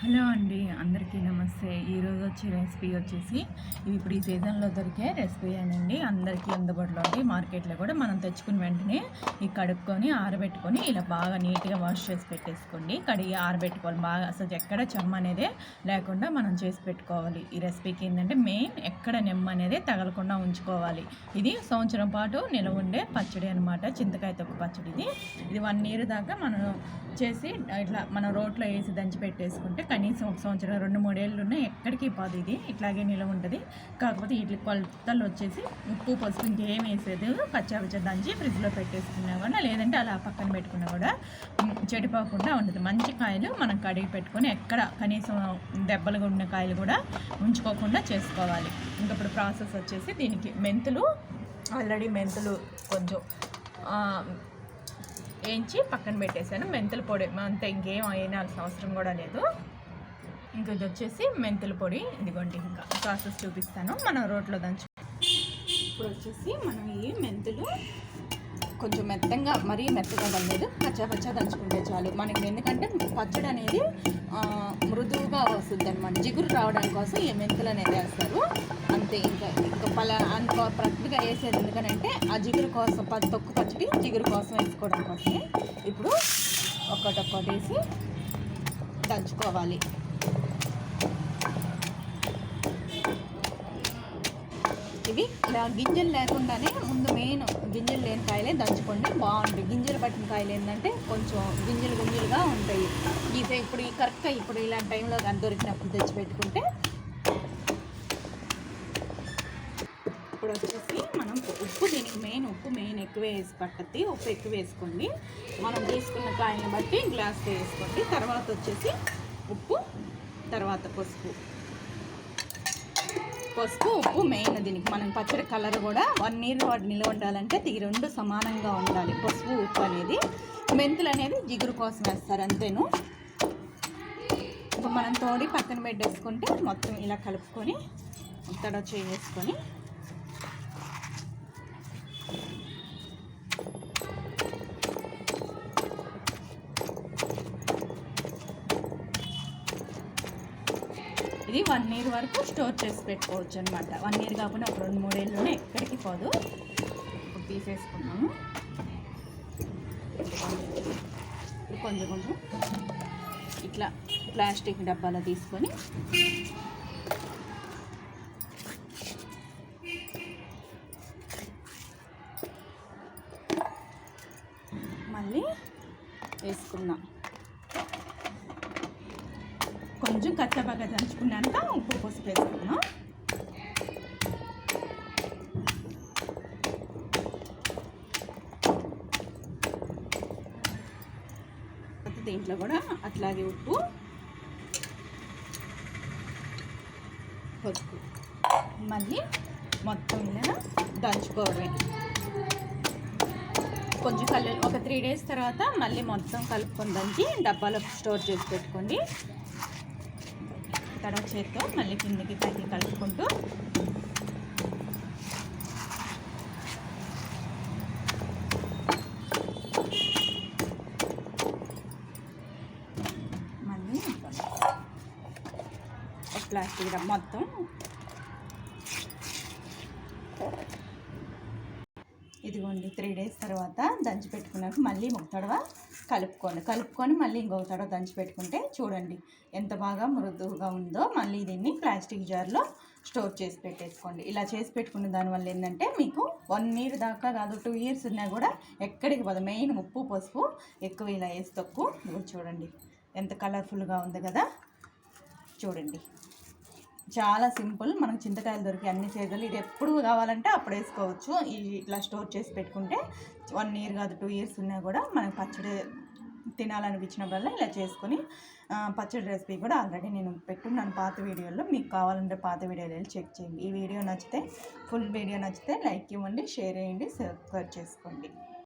Hello అండి అందరికీ నమస్తే. ఈరోజు వచ్చే రెసిపీ వచ్చేసి ఇది ఇప్పుడు ఈ సీజన్లో దొరికే రెసిపీ అండి అందరికీ అందుబాటులో ఉంది మార్కెట్లో కూడా మనం తెచ్చుకుని వెంటనే ఈ కడుక్కొని ఆరబెట్టుకొని ఇలా బాగా నీట్గా వాష్ చేసి పెట్టేసుకోండి. కడిగి ఆరబెట్టుకోవాలి. బాగా అసలు ఎక్కడ చెమ్మ అనేదే లేకుండా మనం చేసి పెట్టుకోవాలి. ఈ రెసిపీకి ఏంటంటే మెయిన్ ఎక్కడ నిమ్మ అనేది తగలకుండా ఉంచుకోవాలి. ఇది సంవత్సరం పాటు నిలవ ఉండే పచ్చడి అనమాట చింతకాయ తొక్కు పచ్చడి ఇది. ఇది వన్ ఇయర్ దాకా మనం చేసి ఇట్లా మనం రోట్లో వేసి దంచి పెట్టేసుకుంటే కనీసం ఒక సంవత్సరం రెండు మూడేళ్ళు ఉన్నాయి ఎక్కడికి పోదు ఇది. ఇట్లాగే నిలవ ఉంటుంది. కాకపోతే వీటి కొలతలు వచ్చేసి ఉప్పు పసుపు ఇంకేం వేసేది. పచ్చా దంచి ఫ్రిడ్జ్లో పెట్టేసుకున్నా కూడా లేదంటే అలా పక్కన పెట్టుకున్నా కూడా చెడిపోకుండా ఉంటుంది. మంచి కాయలు మనం కడిగి పెట్టుకొని ఎక్కడ కనీసం దెబ్బలు ఉన్న కాయలు కూడా ఉంచుకోకుండా చేసుకోవాలి. ఇంకప్పుడు ప్రాసెస్ వచ్చేసి దీనికి మెంతులు ఆల్రెడీ మెంతులు కొంచెం వేయించి పక్కన పెట్టేశాను. మెంతుల పొడి అంత ఇంకేం అయినాల్సిన అవసరం కూడా లేదు. ఇంకా ఇది వచ్చేసి మెంతుల పొడి. ఇదిగోండి ఇంకా ప్రాసెస్ చూపిస్తాను. మనం రోట్లో దంచు ఇప్పుడు వచ్చేసి మనం ఈ మెంతులు కొంచెం మెత్తంగా మరీ మెత్తగా పడలేదు పచ్చ పచ్చ దంచుకుంటే చాలు. మనకి ఎందుకంటే పచ్చడి అనేది మృదువుగా వస్తుంది అనమాట జిగురు రావడం కోసం ఈ మెంతులు అనేది వేస్తారు. అంతే ఇంకా ఇంకా పల అనుకో ప్రతిగా వేసేది ఎందుకనంటే ఆ జిగురు కోసం తొక్కు పచ్చడి జిగురు కోసం వేసుకోవడం కోసమే. ఇప్పుడు ఒక్కటొక్కటి వేసి దంచుకోవాలి. ఇవి. ఇలా గింజలు లేకుండానే ముందు మెయిన్ గింజలు లేని కాయలే దంచుకోండి. బాగుంటాయి. గింజలు పట్టిన కాయలు ఏంటంటే కొంచెం గింజలు గింజలుగా ఉంటాయి. ఇది ఇప్పుడు ఈ కరెక్ట్గా ఇప్పుడు ఇలాంటి టైంలో కానీ దొరికినప్పుడు తెచ్చిపెట్టుకుంటే ఇప్పుడు వచ్చేసి మనం ఉప్పు దీనికి మెయిన్ ఉప్పు మెయిన్ ఎక్కువ వేసి పట్టద్ది ఉప్పు ఎక్కువ వేసుకోండి. మనం తీసుకున్న కాయని బట్టి గ్లాస్ వేసుకోండి. తర్వాత వచ్చేసి ఉప్పు తర్వాత పసుపు. పసుపు ఉప్పు మెయిన్ దీనికి. మనం పచ్చడి కలర్ కూడా వన్ ఇయర్ వాటి నిల్వ ఉండాలంటే ఈ రెండు సమానంగా ఉండాలి. పసుపు ఉప్పు అనేది. మెంతులు అనేది జిగురు కోసం వేస్తారు అంతేను. ఇప్పుడు మనం తోడి పక్కన పెట్టేసుకుంటే మొత్తం ఇలా కలుపుకొని తడ చేసుకొని ఇది వన్ ఇయర్ వరకు స్టోర్ చేసి పెట్టుకోవచ్చు అనమాట వన్ ఇయర్ కాకుండా ఒక రెండు మూడేళ్ళలోనే ఎక్కడికి పోదు. ఇప్పుడు తీసేసుకున్నాము. కొంచెం కొంచెం. ఇట్లా ప్లాస్టిక్ డబ్బాలో తీసుకొని మళ్ళీ వేసుకున్నాం కొంచెం కచ్చబాగా దంచుకున్నాక ఉప్పు పసుపు వేసుకున్నాం దీంట్లో కూడా అట్లాగే ఉప్పు పసుపు. మళ్ళీ మొత్తం ఇలా దంచుకోవడమే కొంచెం కళ్ళు ఒక త్రీ డేస్ తర్వాత మళ్ళీ మొత్తం కలుపుకొని దంచి డబ్బాలో స్టోర్ చేసి పెట్టుకోండి. తర్వాత చేత్తో మళ్ళీ కిందికి పైకి కలుపుకుంటూ మళ్ళీ ప్లాస్టిక్ మొత్తం ఇదిగోండి త్రీ డేస్ తర్వాత దంచి పెట్టుకున్నాక మళ్ళీ ఒక తడవ కలుపుకోండి. కలుపుకొని మళ్ళీ ఇంకొక తడవ దంచి పెట్టుకుంటే చూడండి ఎంత బాగా మృదువుగా ఉందో. మళ్ళీ దీన్ని ప్లాస్టిక్ జార్లో స్టోర్ చేసి పెట్టేసుకోండి. ఇలా చేసి పెట్టుకున్న దానివల్ల ఏంటంటే మీకు వన్ ఇయర్ దాకా కాదు టూ ఇయర్స్ ఉన్నా కూడా ఎక్కడికి పోదు. మెయిన్ ఉప్పు పసుపు ఎక్కువ ఇలా వేసి తక్కువ చూడండి ఎంత కలర్ఫుల్గా ఉంది కదా. చూడండి. చాలా సింపుల్. మనకు చింతకాయలు దొరికి అన్ని సీజన్లు ఇది ఎప్పుడు కావాలంటే అప్పుడు వేసుకోవచ్చు. ఇట్లా స్టోర్ చేసి పెట్టుకుంటే వన్ ఇయర్ కాదు టూ ఇయర్స్ ఉన్నా కూడా మనకు పచ్చడి తినాలనిపించినప్పుడల్లా ఇలా చేసుకొని పచ్చడి రెసిపీ కూడా ఆల్రెడీ నేను పెట్టున్నాను పాత వీడియోలో. మీకు కావాలంటే పాత వీడియోలు చెక్ చేయండి. ఈ వీడియో నచ్చితే ఫుల్ వీడియో నచ్చితే లైక్ ఇవ్వండి షేర్ చేయండి సబ్స్క్రైబ్ చేసుకోండి.